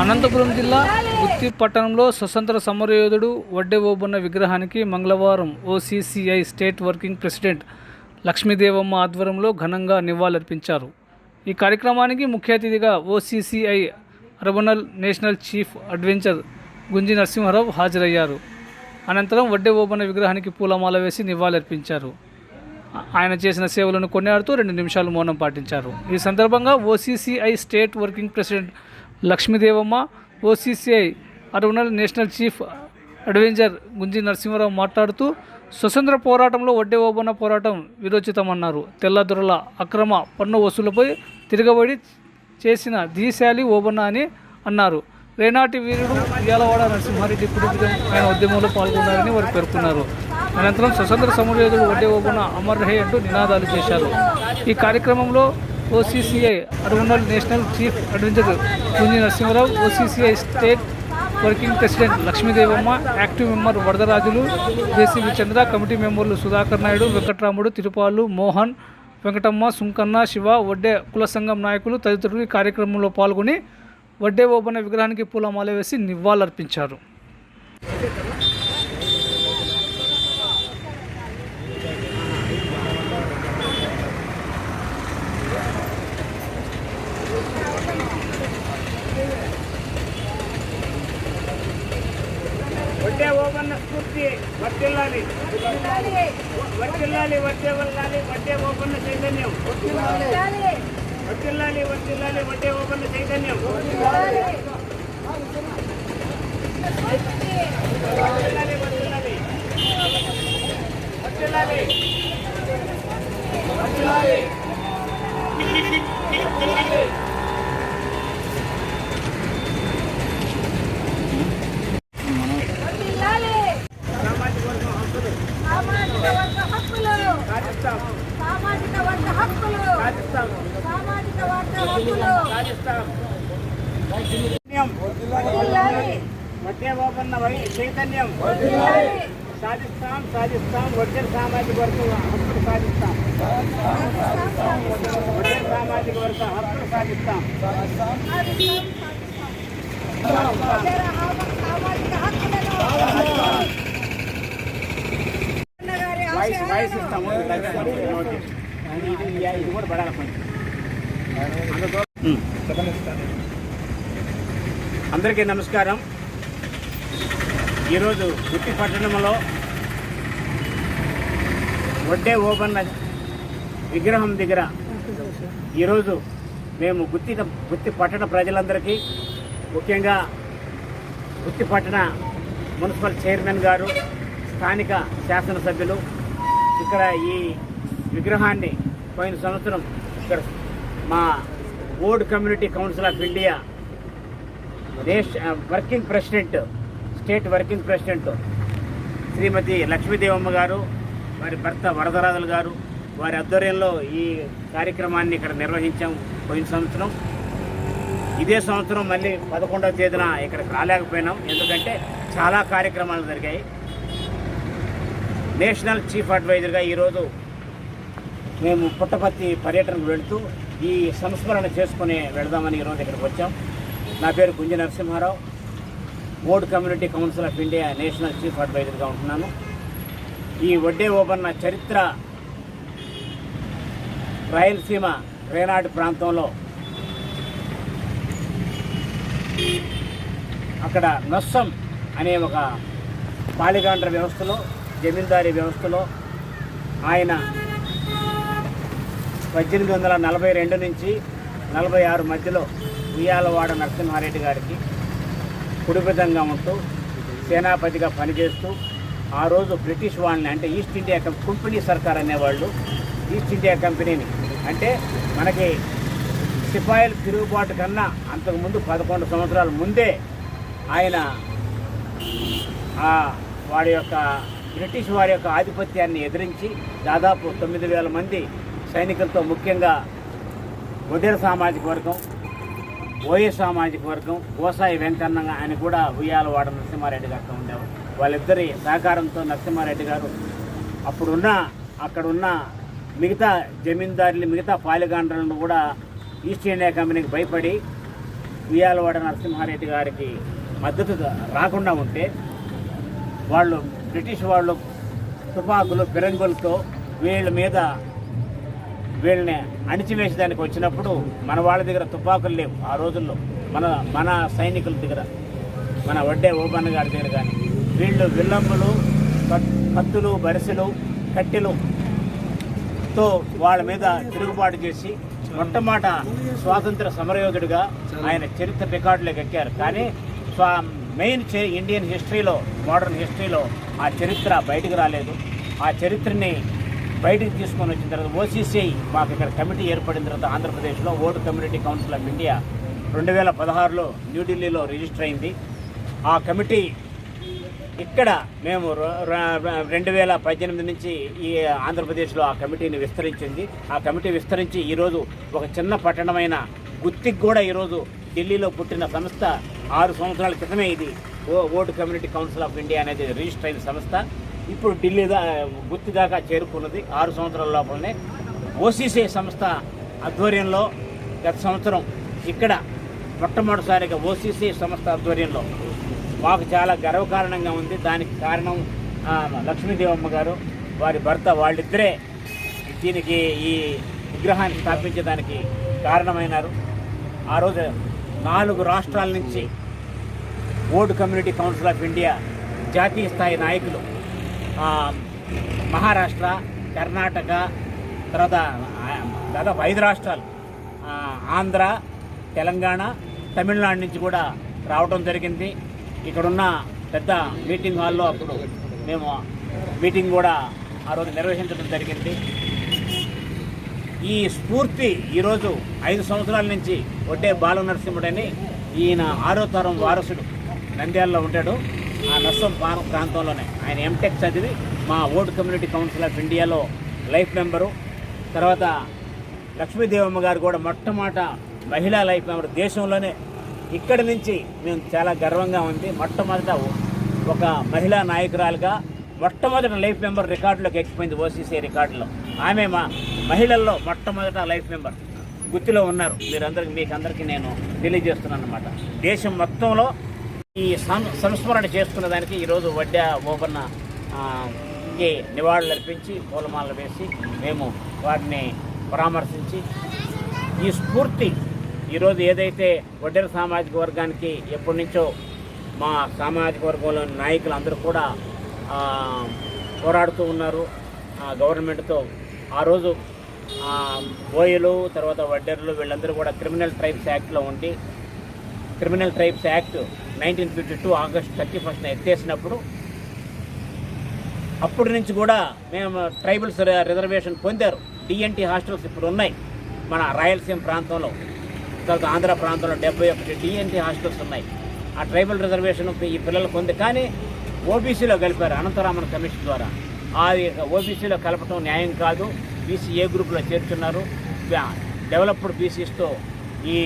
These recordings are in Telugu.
అనంతపురం జిల్లా గుత్తి పట్టణంలో స్వతంత్ర సమరయోధుడు వడ్డెవోబున్న విగ్రహానికి మంగళవారం OCCI state working president Lakshmidevamma ఆధ్వర్యంలో ఘనంగా నివాళులర్పించారు. ఈ కార్యక్రమానికి ముఖ్య అతిథిగా OCCI అర్బనల్ national chief adviser Gunji Narasimharao హాజరయ్యారు. అనంతరం వడ్డెవోబున్న విగ్రహానికి పూలమాల వేసి నివాళులర్పించారు. ఆయన చేసిన సేవలను కొనియాడుతూ రెండు నిమిషాలు మౌనం పాటించారు. ఈ సందర్భంగా OCCI state working president Lakshmidevamma OCCI అరుణల్ national chief adviser Gunji Narasimharao మాట్లాడుతూ స్వతంత్ర పోరాటంలో వడ్డే ఓబన్న పోరాటం విరోచితమన్నారు. తెల్లదొరల అక్రమ పన్ను వసూలుపై తిరగబడి చేసిన దీశాలి ఓబన్న అని అన్నారు. రేనాటి వీరుడు ఉయ్యాలవాడ నరసింహారెడ్డి కుటుంబం ఆయన ఉద్యమంలో పాల్గొన్నారని వారు పేర్కొన్నారు. అనంతరం స్వతంత్ర సమరయోధుడు వడ్డే ఓబన్న అమర్రహే అంటూ నినాదాలు చేశారు. ఈ కార్యక్రమంలో OCCI అరుణల్ national chief adviser Gunji Narasimharao OCCI state working president Lakshmidevamma active member Varadarajulu JCB Chandra committee మెంబర్లు సుధాకర్ నాయుడు వెంకట్రాముడు తిరుపాలు మోహన్ వెంకటమ్మ సుంకన్న శివ వడ్డే కుల సంఘం నాయకులు తదితరులు ఈ కార్యక్రమంలో పాల్గొని వడ్డే ఓబన్న విగ్రహానికి పూలమాల వేసి నివాళులర్పించారు వడ్డే ఓబన్న స్ఫూర్తి వర్తిల్లాలి. వర్తిల్లాలి వడ్డే వెళ్ళాలి వడ్డే ఓపెన్ చైతన్యం. వర్తిల్లాలి వర్తిల్లాలి వడ్డే ఓపెన్ చైతన్యం. వర్తిల్లాలి వర్తిల్లాలి. వర్తిల్లాలి. వర్తిల్లాలి సామాజిక వర్గం హక్కులు సామాజిక వర్గ హక్కులు. సామాజిక వర్గ హక్కులు. చైతన్యం. సాధిస్తాం సాధిస్తాం. వడ్డెల సామాజిక వర్గం హక్కులు సాధిస్తాం. వడ్డెల సామాజిక వర్గం హక్కులు సాధిస్తాం. వడ్డేర సామాజిక హక్కులను. అన్నగారి ఇస్తాము. ఇది కూడా పడాలి అందరికీ నమస్కారం. ఈరోజు గుత్తి పట్టణంలో వడ్డే ఓపెన్ విగ్రహం దగ్గర ఈరోజు మేము గుత్తి గుత్తి పట్టణ ప్రజలందరికీ ముఖ్యంగా గుత్తి పట్టణ మున్సిపల్ చైర్మన్ గారు స్థానిక శాసనసభ్యులు ఇక్కడ ఈ విగ్రహాన్ని పోయిన సంవత్సరం ఇక్కడ మా old community council of India దేశ working president state working president Shrimati Lakshmidevamma garu వారి భర్త వరదరాజులు గారు వారి ఆధ్వర్యంలో ఈ కార్యక్రమాన్ని ఇక్కడ నిర్వహించాం పోయిన సంవత్సరం. ఇదే సంవత్సరం మళ్ళీ పదకొండవ తేదీన ఇక్కడికి రాలేకపోయినాం. ఎందుకంటే చాలా కార్యక్రమాలు జరిగాయి. నేషనల్ చీఫ్ అడ్వైజర్గా ఈరోజు మేము పుట్టపర్తి పర్యటనకు వెళుతూ ఈ సంస్మరణ చేసుకుని వెళదామని ఈరోజు ఇక్కడికి వచ్చాం. నా పేరు Gunja Narasimharao. Old community council of India national chief అడ్వైజర్గా ఉంటున్నాను. ఈ వడ్డే ఓబన్న చరిత్ర రాయలసీమ రేనాడు ప్రాంతంలో అక్కడ నొస్సం అనే ఒక పాలిగాండ్ర వ్యవస్థలో జమీందారీ వ్యవస్థలో ఆయన పద్దెనిమిది వందల నలభై రెండు నుంచి నలభై ఆరు మధ్యలో ఉయ్యాలవాడ నరసింహారెడ్డి గారికి కుడిపితంగా ఉంటూ సేనాపతిగా పనిచేస్తూ ఆ రోజు బ్రిటిష్ వాళ్ళని అంటే ఈస్ట్ ఇండియా కంపెనీ సర్కార్ అనేవాళ్ళు. ఈస్ట్ ఇండియా కంపెనీని అంటే మనకి సిపాయిల తిరుగుబాటు కన్నా అంతకుముందు పదకొండు సంవత్సరాల ముందే ఆయన వాడి యొక్క బ్రిటిష్ వారి యొక్క ఆధిపత్యాన్ని ఎదిరించి దాదాపు తొమ్మిది వేల మంది సైనికులతో ముఖ్యంగా ఉదయ సామాజిక వర్గం ఓఏ సామాజిక వర్గం గోసాయి వెంకన్న ఆయన కూడా ఉయ్యాలవాడ నరసింహారెడ్డి గారితో ఉండేవారు. వాళ్ళిద్దరి సహకారంతో నరసింహారెడ్డి గారు అప్పుడున్న అక్కడున్న మిగతా జమీందారులు మిగతా పాలిగాండ్రులను కూడా ఈస్ట్ ఇండియా కంపెనీకి భయపడి ఉయ్యాలవాడ నరసింహారెడ్డి గారికి మద్దతు రాకుండా ఉంటే వాళ్ళు బ్రిటిష్ వాళ్ళు తుపాకులు పిరంగులతో వీళ్ళ మీద వీళ్ళని అణిచివేసేదానికి వచ్చినప్పుడు మన వాళ్ళ దగ్గర తుపాకులు లేవు. ఆ రోజుల్లో మన మన సైనికుల దగ్గర మన వడ్డే ఓబన్న గారి దగ్గర కానీ. వీళ్ళు విల్లంబులు కత్తులు బరిసెలు కట్టెలు తో వాళ్ళ మీద తిరుగుబాటు చేసి మొట్టమొదట స్వాతంత్ర సమరయోధుడిగా ఆయన చరిత్ర రికార్డులోకి ఎక్కారు. కానీ స్వా మెయిన్ ఇండియన్ హిస్టరీలో మోడర్న్ హిస్టరీలో ఆ చరిత్ర బయటకు రాలేదు. ఆ చరిత్రని బయటకు తీసుకొని వచ్చిన తర్వాత ఓసీసీ మాకు ఇక్కడ కమిటీ ఏర్పడిన తర్వాత ఆంధ్రప్రదేశ్లో old community council of India రెండు వేల పదహారులో న్యూఢిల్లీలో రిజిస్టర్ అయింది. ఆ కమిటీ ఇక్కడ మేము రెండు వేల పద్దెనిమిది నుంచి ఈ ఆంధ్రప్రదేశ్లో ఆ కమిటీని విస్తరించింది. ఆ కమిటీ విస్తరించి ఈరోజు ఒక చిన్న పట్టణమైన గుత్తికి కూడా ఈరోజు ఢిల్లీలో పుట్టిన సంస్థ ఆరు సంవత్సరాల క్రితమే ఇది. ఓ old community council of India అనేది రిజిస్టర్ అయిన సంస్థ. ఇప్పుడు ఢిల్లీ దా గుత్తి దాకా చేరుకున్నది ఆరు సంవత్సరాల లోపలనే. ఓసీసీ సంస్థ ఆధ్వర్యంలో గత సంవత్సరం ఇక్కడ మొట్టమొదటిసారిగా ఓసీసీ సంస్థ ఆధ్వర్యంలో మాకు చాలా గర్వకారణంగా ఉంది. దానికి కారణం లక్ష్మీదేవమ్మ గారు వారి భర్త వాళ్ళిద్దరే దీనికి ఈ విగ్రహాన్ని స్థాపించడానికి కారణమైనారు. ఆ రోజు నాలుగు రాష్ట్రాల నుంచి old community council of India జాతీయ స్థాయి నాయకులు మహారాష్ట్ర కర్ణాటక తర్వాత దాదాపు ఐదు రాష్ట్రాలు ఆంధ్ర తెలంగాణ తమిళనాడు నుంచి కూడా రావడం జరిగింది. ఇక్కడున్న పెద్ద మీటింగ్ హాల్లో అప్పుడు మేము మీటింగ్ కూడా ఆ రోజు నిర్వహించడం జరిగింది. ఈ స్ఫూర్తి ఈరోజు ఐదు సంవత్సరాల నుంచి ఒడ్డే బాల నరసింహుడని ఈయన ఆరో తరం వారసుడు నంద్యాలలో ఉంటాడు. ఆ నర్సం ప్రాంతంలోనే. ఆయన ఎంటెక్ చదివి మా ఓల్డ్ కమ్యూనిటీ కౌన్సిల్ ఆఫ్ ఇండియాలో లైఫ్ మెంబరు. తర్వాత లక్ష్మీదేవమ్మ గారు కూడా మొట్టమొదట మహిళా లైఫ్ మెంబర్. దేశంలోనే ఇక్కడి నుంచి మేము చాలా గర్వంగా ఉంది. మొట్టమొదట ఒక మహిళా నాయకురాలుగా మొట్టమొదటి లైఫ్ మెంబర్ రికార్డులోకి ఎక్కిపోయింది ఓసీసీ రికార్డులో. ఆమె మా మహిళల్లో మొట్టమొదట లైఫ్ మెంబర్ గుర్తులో ఉన్నారు. మీరందరికి మీకు అందరికీ నేను తెలియజేస్తున్నాను అనమాట దేశం మొత్తంలో ఈ సం సంస్మరణ చేసుకున్న దానికి ఈరోజు వడ్డా ఓపెన్న ఆ, కి నివాళులు అర్పించి పూలమాలలు వేసి మేము వారిని పరామర్శించి ఈ స్ఫూర్తి ఈరోజు ఏదైతే వడ్డెర సామాజిక వర్గానికి ఎప్పటి నుంచో మా సామాజిక వర్గంలోని నాయకులు అందరూ కూడా పోరాడుతూ ఉన్నారు ఆ, గవర్నమెంట్తో. ఆ రోజు బోయలు తర్వాత వడ్డెర్లు వీళ్ళందరూ కూడా క్రిమినల్ ట్రైబ్స్ యాక్ట్లో ఉండి criminal tribes act nineteen fifty two August thirty ఫస్ట్న ఎత్తేసినప్పుడు అప్పటి నుంచి కూడా మేము ట్రైబల్స్ రిజర్వేషన్ పొందారు. డిఎన్టీ హాస్టల్స్ ఇప్పుడు ఉన్నాయి మన రాయలసీమ ప్రాంతంలో. తర్వాత ఆంధ్ర ప్రాంతంలో డెబ్బై ఒకటి డిఎన్టీ హాస్టల్స్ ఉన్నాయి. ఆ ట్రైబల్ రిజర్వేషన్ ఈ పిల్లలు పొంది కానీ ఓబీసీలో కలిపారు అనంతరామన్ కమిషన్ ద్వారా. ఆ ఓబీసీలో కలపటం న్యాయం కాదు. బీసీ ఏ గ్రూప్లో చేర్చున్నారు. డెవలప్డ్ బీసీస్తో ఈ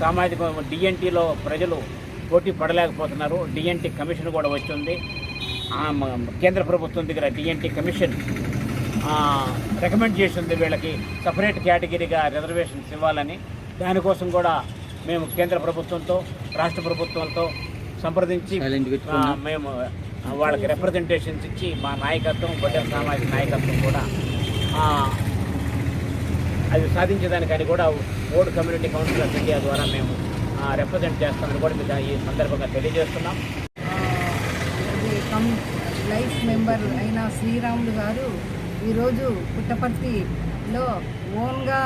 సామాజిక డిఎన్టీలో ప్రజలు పోటీ పడలేకపోతున్నారు. డిఎన్టీ కమిషన్ కూడా వచ్చింది. కేంద్ర ప్రభుత్వం దగ్గర డిఎన్టీ కమిషన్ రికమెండ్ చేసింది వీళ్ళకి. సపరేట్ కేటగిరీగా రిజర్వేషన్స్ ఇవ్వాలని. దానికోసం కూడా మేము కేంద్ర ప్రభుత్వంతో రాష్ట్ర ప్రభుత్వంతో సంప్రదించి మేము వాళ్ళకి రిప్రజెంటేషన్స్ ఇచ్చి మా నాయకత్వం బడ్డ సామాజిక నాయకత్వం కూడా అది సాధించేదానికి అది కూడా old community council of India ద్వారా మేము రిప్రజెంట్ చేస్తామని కూడా మీకు ఈ సందర్భంగా తెలియజేస్తున్నాం. ఇది కమ్ లైఫ్ మెంబర్ అయిన శ్రీరాములు గారు ఈరోజు పుట్టపర్తిలో ఓన్గా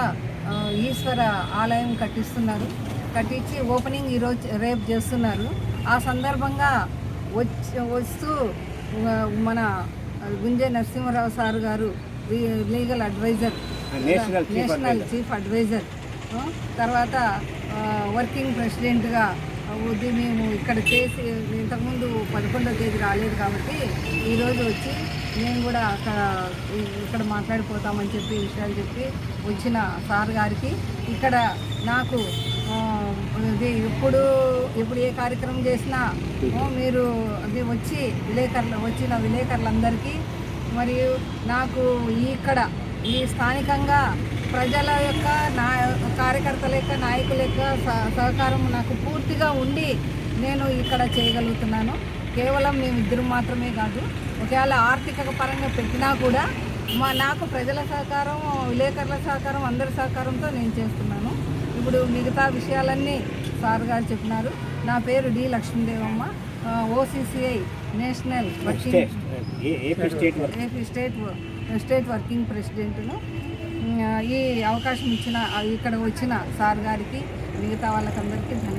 ఈశ్వర ఆలయం కట్టిస్తున్నారు. కట్టించి ఓపెనింగ్ ఈరోజు రేపు చేస్తున్నారు. ఆ సందర్భంగా వచ్చి వస్తూ మన Gunji Narasimharao sir garu legal adviser national chief adviser. తర్వాత వర్కింగ్ ప్రెసిడెంట్గా వద్దు మేము ఇక్కడ చేసి ఇంతకుముందు పదకొండో తేదీ రాలేదు కాబట్టి ఈరోజు వచ్చి మేము కూడా అక్కడ ఇక్కడ మాట్లాడిపోతామని చెప్పి విషయాలు చెప్పి వచ్చిన సార్ గారికి ఇక్కడ నాకు ఇది ఎప్పుడు ఎప్పుడు ఏ కార్యక్రమం చేసినా మీరు అది వచ్చి విలేకరులు వచ్చిన విలేకరులందరికీ మరియు నాకు ఇక్కడ ఈ స్థానికంగా ప్రజల యొక్క నా కార్యకర్తల యొక్క నాయకుల యొక్క సహ- సహకారం నాకు పూర్తిగా ఉండి నేను ఇక్కడ చేయగలుగుతున్నాను. కేవలం మేమిద్దరం మాత్రమే కాదు ఒకవేళ ఆర్థిక పరంగా పెట్టినా కూడా మా నాకు ప్రజల సహకారం విలేకరుల సహకారం అందరి సహకారంతో నేను చేస్తున్నాను. ఇప్పుడు మిగతా విషయాలన్నీ సార్ గారు చెప్పినారు. నా పేరు D Lakshmidevamma. OCCI national working AP state working ప్రెసిడెంట్ను. ఈ అవకాశం ఇచ్చిన ఇక్కడ వచ్చిన సార్ గారికి మిగతా వాళ్ళకందరికీ ధన్యవాదాలు.